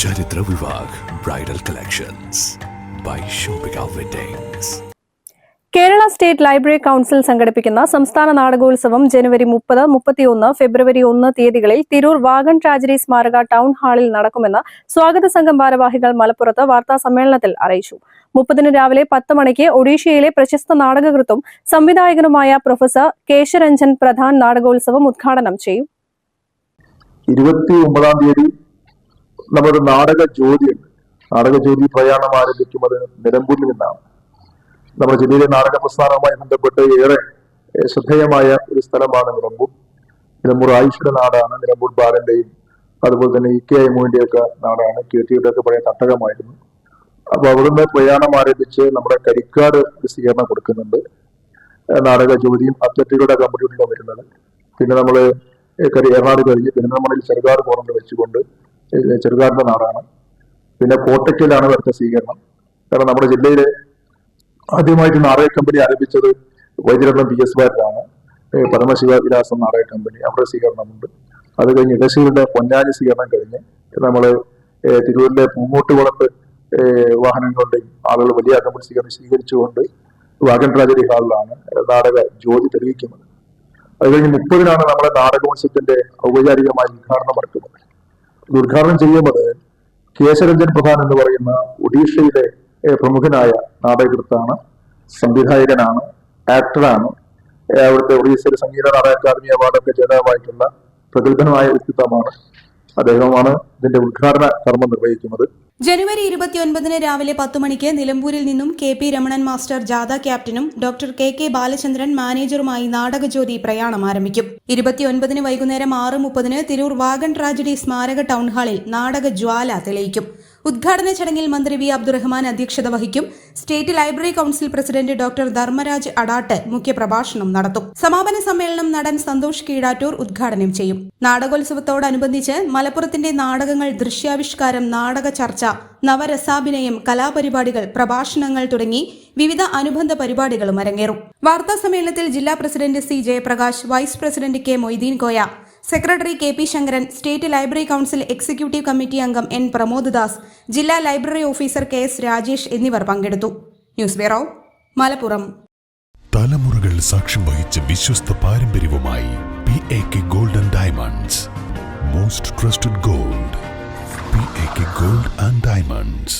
Chitra Vivah bridal collections by Shopika weddings Kerala state library council സംഘടിപ്പിക്കുന്ന സംസ്ഥാന നാടകോത്സവം ജനുവരി മുപ്പത് മുപ്പത്തിയൊന്ന് ഫെബ്രുവരി ഒന്ന് തീയതികളിൽ തിരൂർ വാഗൺ ട്രാജഡി സ്മാരക ടൗൺ ഹാളിൽ നടക്കുമെന്ന് സ്വാഗത സംഘം ഭാരവാഹികൾ മലപ്പുറത്ത് വാർത്താ സമ്മേളനത്തിൽ അറിയിച്ചു. മുപ്പതിന് രാവിലെ പത്ത് മണിക്ക് ഒഡീഷയിലെ പ്രശസ്ത നാടകകൃത്തും സംവിധായകനുമായ പ്രൊഫസർ കേശരഞ്ജൻ പ്രധാൻ നാടകോത്സവം ഉദ്ഘാടനം ചെയ്യും. ഇരുപത്തി ഒമ്പതാം തീയതി നമ്മുടെ നാടക ജ്യോതിയുണ്ട് നാടക ജ്യോതി പ്രയാണം ആരംഭിക്കുന്നത് നിലമ്പൂരിൽ നിന്നാണ്. നമ്മുടെ ജില്ലയിലെ നാടക പ്രസ്ഥാനവുമായി ബന്ധപ്പെട്ട് ഏറെ ശ്രദ്ധേയമായ ഒരു സ്ഥലമാണ് നിലമ്പൂർ. നിലമ്പൂർ ആയുഷിയുടെ നാടാണ് നിലമ്പൂർ ബാലന്റെയും അതുപോലെ തന്നെ ഇ കെ ഐ മോന്റെ ഒക്കെ നാടാണ്. കീർത്തിയുടെ ഒക്കെ പഴയ തട്ടകമായിരുന്നു. അപ്പൊ അവിടുന്ന് പ്രയാണം ആരംഭിച്ച് നമ്മുടെ കരിക്കാട് സ്വീകരണം കൊടുക്കുന്നുണ്ട്. നാടക ജ്യോതിയും അത്ലറ്റുകളുടെ കമ്പ്യൂട്ടറിലാണ് വരുന്നത്. പിന്നെ നമ്മൾ എറണാട് കഴിഞ്ഞ് പെരുന്തൽമണ്ണയിൽ ചെറുകാട് കോർണർ വെച്ചുകൊണ്ട് ചെറുകാടിന്റെ നാടാണ് പിന്നെ കോട്ടയ്ക്കലാണ് വരുന്ന സ്വീകരണം. കാരണം നമ്മുടെ ജില്ലയിലെ ആദ്യമായിട്ട് നാടക കമ്പനി ആരംഭിച്ചത് വൈദ്യരത്നം പി എസ് ബാരിലാണ് പരമശിവ വിലാസം നാടക കമ്പനി. അവിടെ സ്വീകരണമുണ്ട്. അത് കഴിഞ്ഞ് ഇടശ്ശൂരിന്റെ പൊന്നാനി സ്വീകരണം കഴിഞ്ഞ് നമ്മൾ തിരൂരിലെ പൂങ്ങോട്ടുകുളത്ത് വാഹനങ്ങളുടെയും ആളുകൾ വലിയ അകമ്പടി സ്വീകരണം സ്വീകരിച്ചുകൊണ്ട് വാഗൻ ട്രാജഡി ഹാളിലാണ് നാടക ജ്യോതി തെളിയിക്കുന്നത്. അത് കഴിഞ്ഞ് മുപ്പതിനാണ് നമ്മുടെ നാടകോത്സവത്തിന്റെ ഔപചാരികമായ ഉദ്ഘാടനം ഇത് ഉദ്ഘാടനം ചെയ്യുന്നത് കേശരഞ്ജൻ പ്രധാൻ എന്ന് പറയുന്ന ഒഡീഷയിലെ പ്രമുഖനായ നാടകകൃത്താണ് സംവിധായകനാണ് ആക്ടറാണ്. അവിടുത്തെ ഒഡീഷയിലെ സംഗീത നാടക അക്കാദമി അവാർഡൊക്കെ ജേതാവായിട്ടുള്ള പ്രഗത്ഭനായ വ്യക്തിത്വമാണ് അദ്ദേഹമാണ് ഇതിന്റെ ഉദ്ഘാടന കർമ്മം നിർവഹിക്കുന്നത്. ജനുവരി ഇരുപത്തിയൊൻപതിന് രാവിലെ പത്ത് മണിക്ക് നിലമ്പൂരിൽ നിന്നും കെ പി രമണൻ മാസ്റ്റർ ജാഥ ക്യാപ്റ്റനും ഡോക്ടർ കെ കെ ബാലചന്ദ്രൻ മാനേജറുമായി നാടകജ്യോതി പ്രയാണം ആരംഭിക്കും. ഇരുപത്തിയൊൻപതിന് വൈകുന്നേരം ആറ് മുപ്പതിന് തിരൂർ വാഗൺ ട്രാജഡി സ്മാരക ടൗൺ ഹാളിൽ നാടക ജ്വാല തെളിയിക്കും. ഉദ്ഘാടന ചടങ്ങിൽ മന്ത്രി വി അബ്ദുറഹ്മാൻ അധ്യക്ഷത വഹിക്കും. State library council president doctor Dharmaraj Adat മുഖ്യപ്രഭാഷണം നടത്തും. സമാപന സമ്മേളനം നടൻ സന്തോഷ് കീഴാറ്റൂർ ഉദ്ഘാടനം ചെയ്യും. നാടകോത്സവത്തോടനുബന്ധിച്ച് മലപ്പുറത്തിന്റെ നാടകങ്ങൾ ദൃശ്യാവിഷ്കാരം നാടക ചർച്ച നവരസാഭിനയം കലാപരിപാടികൾ പ്രഭാഷണങ്ങൾ തുടങ്ങി വിവിധ അനുബന്ധ പരിപാടികളും അരങ്ങേറും. വാർത്താ സമ്മേളനത്തിൽ ജില്ലാ president C Jayaprakash vice president K Moideen Koya secretary K P Sankaran state library council executive committee അംഗം എൻ പ്രമോദ് ദാസ് ജില്ലാ library officer K S Rajesh എന്നിവർ പങ്കെടുത്തു. News bureau Malappuram. തലമുറകൾ സാക്ഷ്യം വഹിച്ച വിശ്വസ്ത പാരമ്പര്യവുമായി P A K gold and diamonds most trusted gold P A K gold and diamonds